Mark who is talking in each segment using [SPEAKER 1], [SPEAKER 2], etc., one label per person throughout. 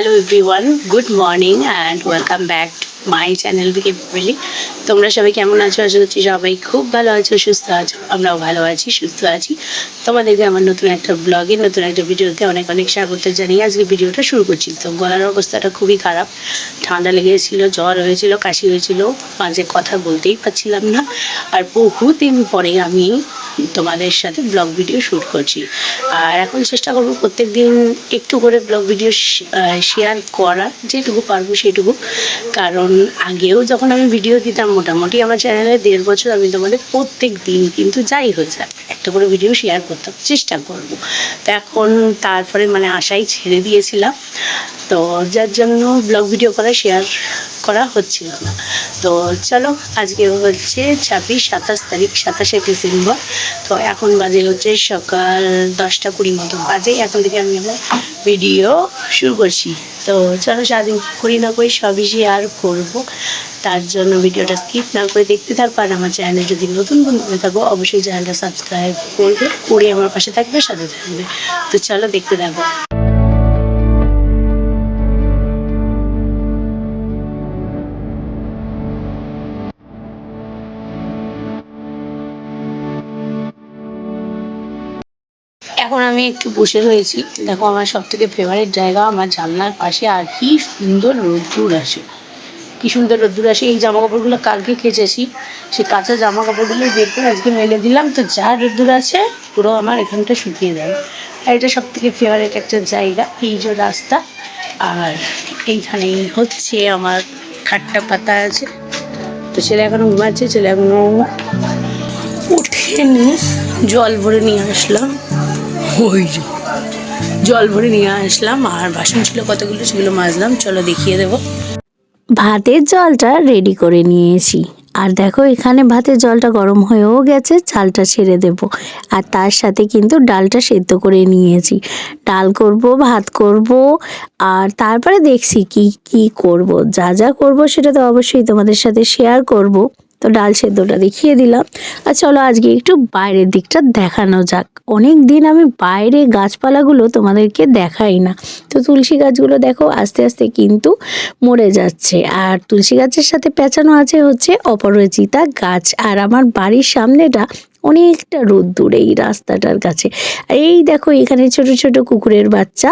[SPEAKER 1] Hello everyone good morning and welcome back my channel থেকে family তোমরা সবাই কেমন আছো? আশা করছি সবাই খুব ভালো আছো, সুস্থ আছো, আমরাও ভালো আছি, সুস্থ আছি। তোমাদেরকে আমার নতুন একটা ব্লগে নতুন একটা ভিডিওতে অনেক অনেক স্বাগত জানিয়ে আজকে ভিডিওটা শুরু করছি। তো গলার অবস্থাটা খুবই খারাপ। ঠান্ডা লেগেছিলো, জ্বর হয়েছিল, কাশি হয়েছিল, মাঝে কথা বলতেই পারছিলাম না। আর বহুদিন পরে আমি তোমাদের সাথে ব্লগ ভিডিও শ্যুট করছি। আর এখন চেষ্টা করব প্রত্যেক দিন একটু করে ব্লগ ভিডিও শেয়ার করার, যেটুকু পারব সেটুকু। কারণ আগেও যখন আমি ভিডিও দিতাম, মোটামুটি আমার চ্যানেলে দেড় বছর আমি তোমাদের প্রত্যেক দিন কিন্তু যাই হয়ে যাক একটা করে ভিডিও শেয়ার করতাম, চেষ্টা করব। তো এখন তারপরে মানে আশাই ছেড়ে দিয়েছিলাম। তো যার জন্য ব্লগ ভিডিও করা শেয়ার করা হচ্ছিল না। তো চলো, আজকে হচ্ছে ছাব্বিশ, সাতাশ তারিখ, সাতাশে ডিসেম্বর। তো এখন বাজে হচ্ছে সকাল দশটা কুড়ি মতো। বাজে, এখন থেকে আমি আমার ভিডিও শুরু করছি। তো চলো, সারাদিন করি না করি, সবই শেয়ার করব। তার জন্য ভিডিওটা স্কিপ না করে দেখতে থাকব আর আমার চ্যানেলে যদি নতুন বন্ধু হয়ে থাকো, অবশ্যই চ্যানেলটা সাবস্ক্রাইব করবে, করে আমার পাশে থাকবে, সাথে থাকবে। তো চলো, দেখতে থাকো। এখন আমি একটু বসে রয়েছি। দেখো আমার সব থেকে ফেভারিট জায়গা আমার জানলার পাশে, আর কি সুন্দর রোদ্দুর আসে। কি সুন্দর রোদ্দুর আসে। এই জামা কাপড়গুলো কালকে কেচেছি। সেই কাঁচা জামা কাপড়গুলো বের আজকে মেলে দিলাম। তো যা রোদ্দুর আছে পুরো আমার এখানটা শুকিয়ে দেয় আর এটা সব থেকে ফেভারিট একটা জায়গা, এই যে রাস্তা। আর এইখানেই হচ্ছে আমার খাট্টা পাতা আছে। তো ছেলে এখনও ঘুমাচ্ছে, ছেলে এখনও উঠেনি। জল ভরে নিয়ে আসলাম। ওই যে। জল ভরে নিয়ে আসলাম, আর বাসন ছিল কতগুলো সেগুলো মাজলাম। চলো দেখিয়ে দেবো। ভাতের জলটা রেডি করে নিয়েছি। আর দেখো, এখানে ভাতের জলটা গরম হয়েও গেছে, চালটা ছেড়ে দেব। আর তার সাথে কিন্তু ডালটা সেদ্ধ করে নিয়েছি। ডাল করব, ভাত করব, আর তারপরে দেখছি কি কি করব। যা যা করব সেটা তো অবশ্যই তোমাদের সাথে শেয়ার করব। তো ডাল সেদ্ধটা দেখিয়ে দিলাম। আর চলো আজকে একটু বাইরের দিকটা দেখানো যাক। অনেক দিন আমি বাইরে গাছপালাগুলো তোমাদেরকে দেখাই না। তো তুলসী গাছগুলো দেখো আস্তে আস্তে কিন্তু মরে যাচ্ছে। আর তুলসী গাছের সাথে পেঁচানো আছে হচ্ছে অপরাজিতা গাছ। আর আমার বাড়ির সামনেটা অনেকটা রোদ রোদ্দুর এই রাস্তাটার কাছে। এই দেখো, এখানে ছোট ছোট কুকুরের বাচ্চা।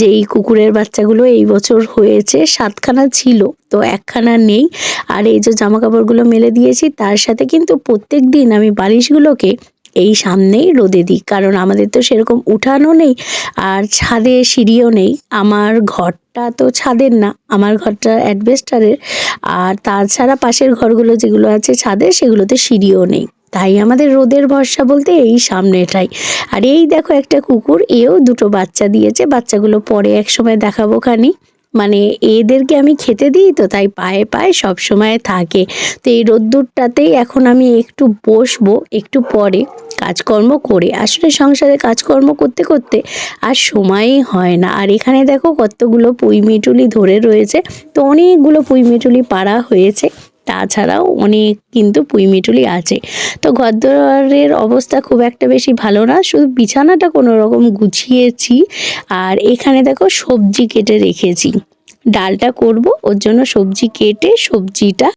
[SPEAKER 1] যেই কুকুরের বাচ্চাগুলো এই বছর হয়েছে, সাতখানা ছিল, তো একখানা নেই। আর এই যে জামা কাপড়গুলো মেলে দিয়েছি, তার সাথে কিন্তু প্রত্যেক দিন আমি বালিশগুলোকে এই সামনেই রোদে দিই। কারণ আমাদের তো সেরকম উঠানো নেই, আর ছাদে সিঁড়িও নেই। আমার ঘরটা তো ছাদের না, আমার ঘরটা অ্যাডভেস্টারের। আর তাছাড়া পাশের ঘরগুলো যেগুলো আছে ছাদের, সেগুলোতে সিঁড়িও নেই। তাই আমাদের রোদের ভরসা বলতে এই সামনেটাই আর এই দেখো একটা কুকুর, এও দুটো বাচ্চা দিয়েছে। বাচ্চাগুলো পরে এক সময় দেখাবো খানি। মানে এদেরকে আমি খেতে দিই তো, তাই পায়ে পায়ে সব সময় থাকে। তো এই রোদ্দুরটাতেই এখন আমি একটু বসবো, একটু পরে কাজকর্ম করে। আসলে সংসারে কাজকর্ম করতে করতে আর সময়ই হয় না। আর এখানে দেখো কতগুলো পুঁই মিটুলি ধরে রয়েছে। তো অনেকগুলো পুঁই মিটুলি পাড়া হয়েছে। তাছাড়াও অনেক কিন্তু পুঁইমিটুলি আছে। তো ঘরদোয়ারের অবস্থা খুব একটা বেশি ভালো না, শুধু বিছানাটা কোনো রকম গুছিয়েছি আর এখানে দেখো সবজি কেটে রেখেছি। ডালটা করব, ওর জন্য সবজি কেটে সবজিটা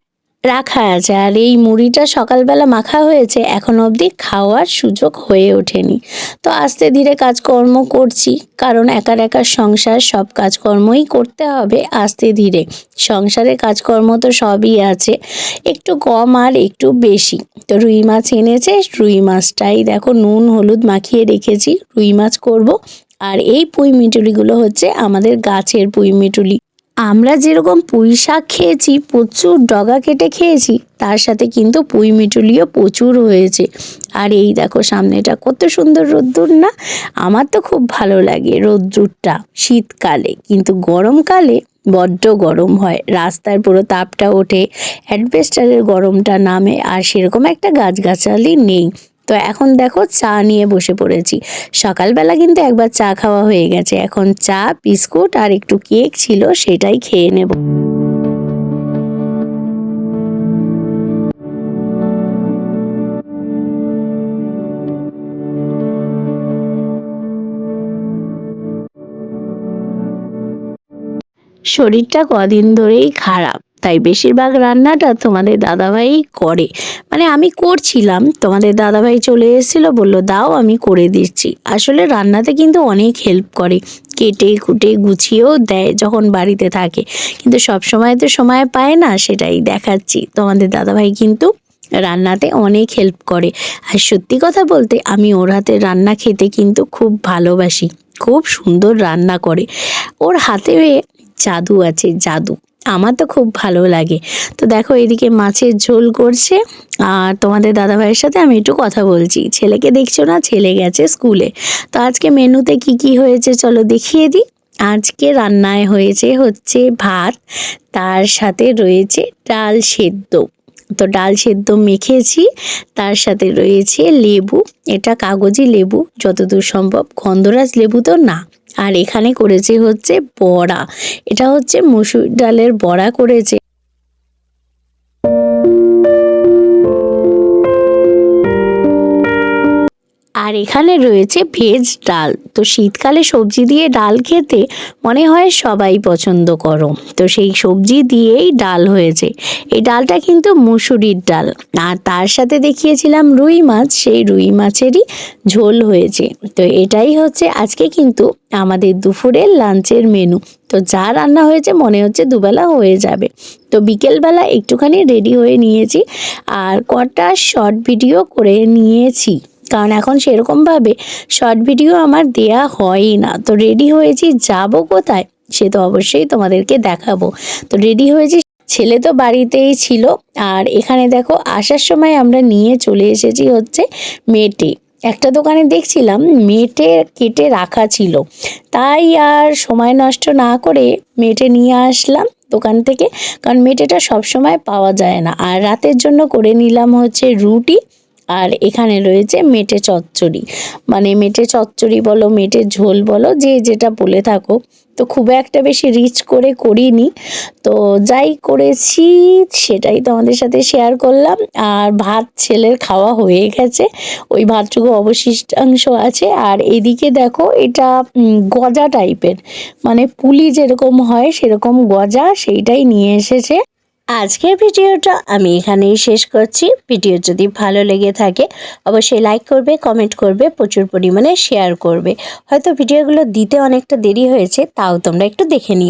[SPEAKER 1] রাখা আছে। আর এই মুড়িটা সকালবেলা মাখা হয়েছে, এখন অবধি খাওয়ার সুযোগ হয়ে ওঠেনি। তো আস্তে ধীরে কাজকর্ম করছি, কারণ একার একার সংসার, সব কাজকর্মই করতে হবে আস্তে ধীরে। সংসারে কাজকর্ম তো সবই আছে, একটু কম আর একটু বেশি। তো রুই মাছ এনেছে, রুই মাছটাই দেখো নুন, হলুদ মাখিয়ে রেখেছি, রুই মাছ করব। আর এই পুঁই মিটুলিগুলো হচ্ছে আমাদের গাছের পুঁই মিটুলি। আমরা যেরকম পুঁই শাক খেয়েছি, প্রচুর ডগা কেটে খেয়েছি, তার সাথে কিন্তু পুঁই মিটুলিও প্রচুর হয়েছে। আর এই দেখো সামনেটা কত সুন্দর রোদ্দুর না? আমার তো খুব ভালো লাগে রোদ্দুরটা শীতকালে, কিন্তু গরমকালে বড্ড গরম হয়। রাস্তার পুরো তাপটা ওঠে, অ্যাডভেস্টারের গরমটা নামে, আর সেরকম একটা গাছগাছালি নেই। তো এখন দেখো চা নিয়ে বসে পড়েছি। সকালবেলা কিন্তু একবার চা খাওয়া হয়ে গেছে। এখন চা, বিস্কুট আর একটু কেক ছিল, সেটাই খেয়ে নেব। শরীরটা কদিন ধরেই খারাপ। তাই বেশিরভাগ রান্নাটা তোমাদের দাদাভাই করে। মানে আমি করছিলাম, তোমাদের দাদাভাই চলে এসেছিল, বলল, দাও, আমি করে দিচ্ছি। আসলে রান্নাতে কিন্তু অনেক হেল্প করে। কেটে কুটে গুছিয়েও দেয় যখন বাড়িতে থাকে। কিন্তু সব সময় তো সময় পায় না, সেটাই দেখাচ্ছি। তোমাদের দাদাভাই কিন্তু রান্নাতে অনেক হেল্প করে। আর সত্যি কথা বলতে, আমি ওর হাতে রান্না খেতে কিন্তু খুব ভালোবাসি। খুব সুন্দর রান্না করে। ওর হাতে জাদু আছে, জাদু। আমার তো খুব ভালো লাগে। তো দেখো এদিকে মাছের ঝোল করছে, আর তোমাদের দাদাভাইয়ের সাথে আমি একটু কথা বলছি। ছেলেকে দেখছ না? ছেলে গেছে স্কুলে। তো আজকে মেনুতে কি কি হয়েছে চলো দেখিয়ে দিই। আজকে রান্নায় হয়েছে হচ্ছে ভাত, তার সাথে রয়েছে ডাল সেদ্ধ। তো ডাল সেদ্ধ মেখেছি, তার সাথে রয়েছে লেবু। এটা কাগজি লেবু, যতদূর সম্ভব। গন্ধরাজ লেবু তো না। আর এখানে করেছে হচ্ছে বড়া। এটা হচ্ছে মসুর ডালের বড়া করেছে। আর এখানে রয়েছে ভেজ ডাল। তো শীতকালে সবজি দিয়ে ডাল খেতে মনে হয় সবাই পছন্দ করো। তো সেই সবজি দিয়েই ডাল হয়েছে। এই ডালটা কিন্তু মুসুরির ডাল। আর তার সাথে দেখিয়েছিলাম রুই মাছ, সেই রুই মাছেরই ঝোল হয়েছে। তো এটাই হচ্ছে আজকে কিন্তু আমাদের দুপুরের লাঞ্চের মেনু তো যা রান্না হয়েছে মনে হচ্ছে দুবেলা হয়ে যাবে। তো বিকেলবেলা একটুখানি রেডি হয়ে নিয়েছি। আর কটা শর্ট ভিডিও করে নিয়েছি। কারণ এখন সেরকমভাবে শর্ট ভিডিও আমার দেয়া হয়ই না। তো রেডি হয়েছি, যাব কোথায়? সে তো অবশ্যই তোমাদেরকে দেখাবো। তো রেডি হয়েছি, ছেলে তো বাড়িতেই ছিল। আর এখানে দেখো, আসার সময় আমরা নিয়ে চলে এসেছি হচ্ছে মেটে একটা দোকানে দেখছিলাম মেটে কেটে রাখা ছিল। তাই আর সময় নষ্ট না করে মেটে নিয়ে আসলাম দোকান থেকে। কারণ মেটেটা সবসময় পাওয়া যায় না। আর রাতের জন্য করে নিলাম হচ্ছে রুটি। আর এখানে রয়েছে মেটে চচ্চড়ি। মানে মেটে চচ্চড়ি বলো, মেটে ঝোল বলো, যে যেটা বলে থাকো। তো খুব একটা বেশি রিচ করে করিনি। তো যাই করেছি, সেটাই তোমাদের সাথে শেয়ার করলাম। আর ভাত ছেলের খাওয়া হয়ে গেছে। ওই ভাতটুকু অবশিষ্টাংশ আছে। আর এদিকে দেখো, এটা গজা টাইপের মানে পুলি যেরকম হয়, সেরকম গজা সেইটাই নিয়ে এসেছে। আজকের ভিডিওটা আমি এখানেই শেষ করছি। ভিডিও যদি ভালো লেগে থাকে, অবশ্যই লাইক করবে কমেন্ট করবে, প্রচুর পরিমাণে শেয়ার করবে। হয়তো ভিডিওগুলো দিতে অনেকটা দেরি হয়েছে, তাও তোমরা একটু দেখে নিও।